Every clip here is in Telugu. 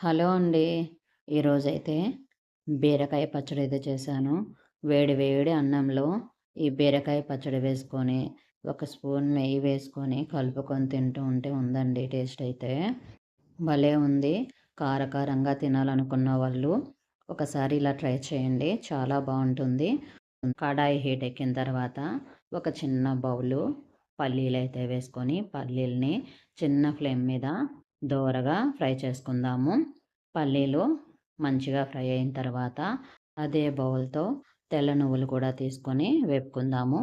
హలో అండి. ఈరోజైతే బీరకాయ పచ్చడి అయితే చేశాను. వేడి వేడి అన్నంలో ఈ బీరకాయ పచ్చడి వేసుకొని ఒక స్పూన్ నెయ్యి వేసుకొని కలుపుకొని తింటూ ఉంటే ఉందండి టేస్ట్ అయితే. భలే ఉంది. కారకారంగా తినాలనుకున్న వాళ్ళు ఒకసారి ఇలా ట్రై చేయండి. చాలా బాగుంటుంది. కడాయి హీట్ ఎక్కిన తర్వాత ఒక చిన్న బౌలు పల్లీలు అయితే వేసుకొని పల్లీలని చిన్న ఫ్లేమ్ మీద దోరగా ఫ్రై చేసుకుందాము. పల్లీలు మంచిగా ఫ్రై అయిన తర్వాత అదే బౌల్తో తెల్ల నువ్వులు కూడా తీసుకొని వేపుకుందాము.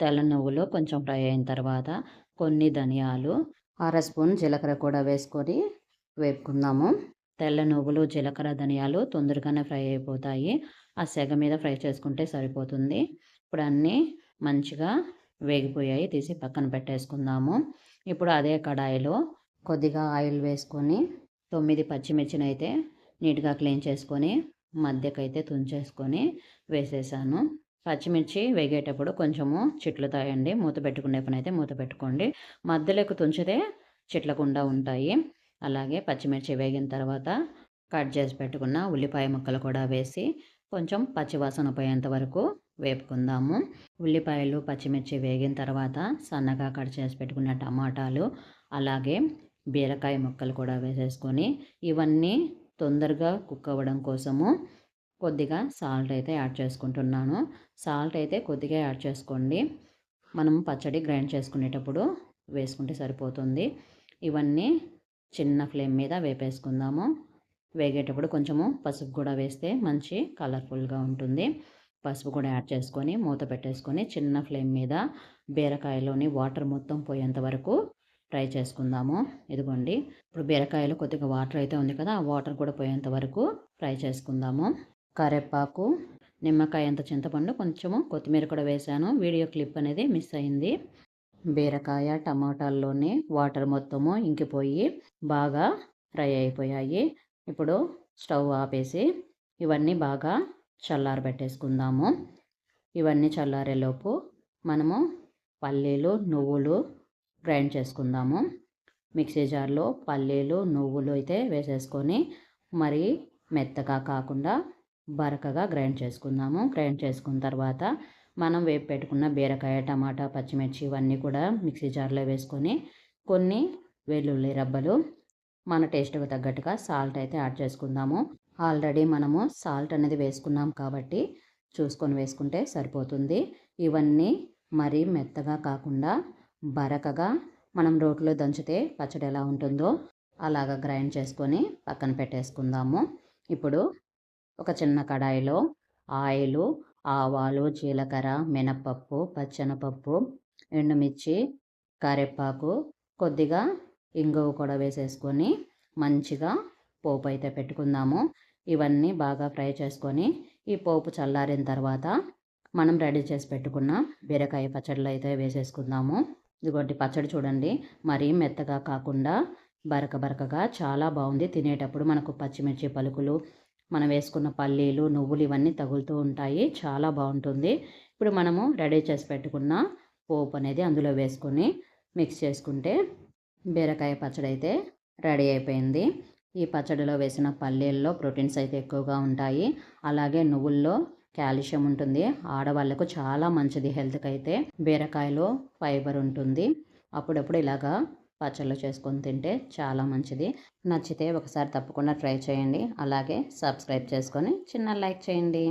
తెల్ల నువ్వులు కొంచెం ఫ్రై అయిన తర్వాత కొన్ని ధనియాలు అర స్పూన్ జీలకర్ర కూడా వేసుకొని వేపుకుందాము. తెల్ల నువ్వులు జీలకర్ర ధనియాలు తొందరగానే ఫ్రై అయిపోతాయి. ఆ సెగ మీద ఫ్రై చేసుకుంటే సరిపోతుంది. ఇప్పుడు అన్నీ మంచిగా వేగిపోయాయి తీసి పక్కన పెట్టేసుకుందాము. ఇప్పుడు అదే కడాయిలో కొద్దిగా ఆయిల్ వేసుకొని తొమ్మిది పచ్చిమిర్చిని అయితే నీట్గా క్లీన్ చేసుకొని మధ్యకైతే తుంచేసుకొని వేసేసాను. పచ్చిమిర్చి వేగేటప్పుడు కొంచెము చిట్లుతాయండి మూత పెట్టుకునే పని అయితే మూత పెట్టుకోండి. మధ్యలోకి తుంచితే చిట్లకుండా ఉంటాయి. అలాగే పచ్చిమిర్చి వేగిన తర్వాత కట్ చేసి పెట్టుకున్న ఉల్లిపాయ ముక్కలు కూడా వేసి కొంచెం పచ్చివాసన పోయేంత వరకు వేపుకుందాము. ఉల్లిపాయలు పచ్చిమిర్చి వేగిన తర్వాత సన్నగా కట్ చేసి పెట్టుకున్న టమాటాలు అలాగే బీరకాయ ముక్కలు కూడా వేసేసుకొని ఇవన్నీ తొందరగా కుక్ అవ్వడం కోసము కొద్దిగా సాల్ట్ అయితే యాడ్ చేసుకుంటున్నాను. సాల్ట్ అయితే కొద్దిగా యాడ్ చేసుకోండి. మనం పచ్చడి గ్రైండ్ చేసుకునేటప్పుడు వేసుకుంటే సరిపోతుంది. ఇవన్నీ చిన్న ఫ్లేమ్ మీద వేపేసుకుందాము. వేగేటప్పుడు కొంచెము పసుపు కూడా వేస్తే మంచి కలర్ఫుల్గా ఉంటుంది. పసుపు కూడా యాడ్ చేసుకొని మూత పెట్టేసుకొని చిన్న ఫ్లేమ్ మీద బీరకాయలోని వాటర్ మొత్తం పోయేంత వరకు ఫ్రై చేసుకుందాము. ఇదిగోండి. ఇప్పుడు బీరకాయలు కొద్దిగా వాటర్ అయితే ఉంది కదా ఆ వాటర్ కూడా పోయేంత వరకు ఫ్రై చేసుకుందాము. కరేపాకు నిమ్మకాయ అంత చింతపండు కొంచెము కొత్తిమీర కూడా వేసాను వీడియో క్లిప్ అనేది మిస్ అయింది. బీరకాయ టమాటాల్లోనే వాటర్ మొత్తము ఇంకిపోయి బాగా ఫ్రై అయిపోయాయి. ఇప్పుడు స్టవ్ ఆపేసి ఇవన్నీ బాగా చల్లారబెట్టేసుకుందాము. ఇవన్నీ చల్లారేలోపు మనము పల్లీలు నువ్వులు గ్రైండ్ చేసుకుందాము. మిక్సీ జార్లో పల్లీలు నువ్వులు అయితే వేసేసుకొని మరి మెత్తగా కాకుండా బరకగా గ్రైండ్ చేసుకుందాము. గ్రైండ్ చేసుకున్న తర్వాత మనం వేపు పెట్టుకున్న బీరకాయ టమాటా పచ్చిమిర్చి ఇవన్నీ కూడా మిక్సీ జార్లో వేసుకొని కొన్ని వెల్లుల్లి రబ్బలు మన టేస్ట్కి తగ్గట్టుగా సాల్ట్ అయితే యాడ్ చేసుకుందాము. ఆల్రెడీ మనము సాల్ట్ అనేది వేసుకున్నాం కాబట్టి చూసుకొని వేసుకుంటే సరిపోతుంది. ఇవన్నీ మరీ మెత్తగా కాకుండా బరకగా మనం రోట్లో దంచితే పచ్చడి ఎలా ఉంటుందో అలాగ గ్రైండ్ చేసుకొని పక్కన పెట్టేసుకుందాము. ఇప్పుడు ఒక చిన్న కడాయిలో ఆయిలు ఆవాలు జీలకర్ర మినప్పప్పు పచ్చనపప్పు ఎండుమిర్చి కరివేపాకు కొద్దిగా ఇంగువ కూడా వేసేసుకొని మంచిగా పోపు అయితే పెట్టుకుందాము. ఇవన్నీ బాగా ఫ్రై చేసుకొని ఈ పోపు చల్లారిన తర్వాత మనం రెడీ చేసి పెట్టుకున్న బీరకాయ పచ్చళ్ళు అయితే వేసేసుకుందాము. ఇదిగోటి పచ్చడి చూడండి. మరీ మెత్తగా కాకుండా బరక బరకగా చాలా బాగుంది. తినేటప్పుడు మనకు పచ్చిమిర్చి పలుకులు మనం వేసుకున్న పల్లీలు నువ్వులు ఇవన్నీ తగులుతూ ఉంటాయి. చాలా బాగుంటుంది. ఇప్పుడు మనము రెడీ చేసి పెట్టుకున్న పోపు అనేది అందులో వేసుకొని మిక్స్ చేసుకుంటే బీరకాయ పచ్చడి అయితే రెడీ అయిపోయింది. ఈ పచ్చడిలో వేసిన పల్లీల్లో ప్రోటీన్స్ అయితే ఎక్కువగా ఉంటాయి. అలాగే నువ్వుల్లో కాల్షియం ఉంటుంది. ఆడవాళ్ళకు చాలా మంచిది హెల్త్కి అయితే బీరకాయలో ఫైబర్ ఉంటుంది. అప్పుడప్పుడు ఇలాగా పచ్చళ్ళు చేసుకొని తింటే చాలా మంచిది. నచ్చితే ఒకసారి తప్పకుండా ట్రై చేయండి. అలాగే సబ్స్క్రైబ్ చేసుకొని చిన్న లైక్ చేయండి.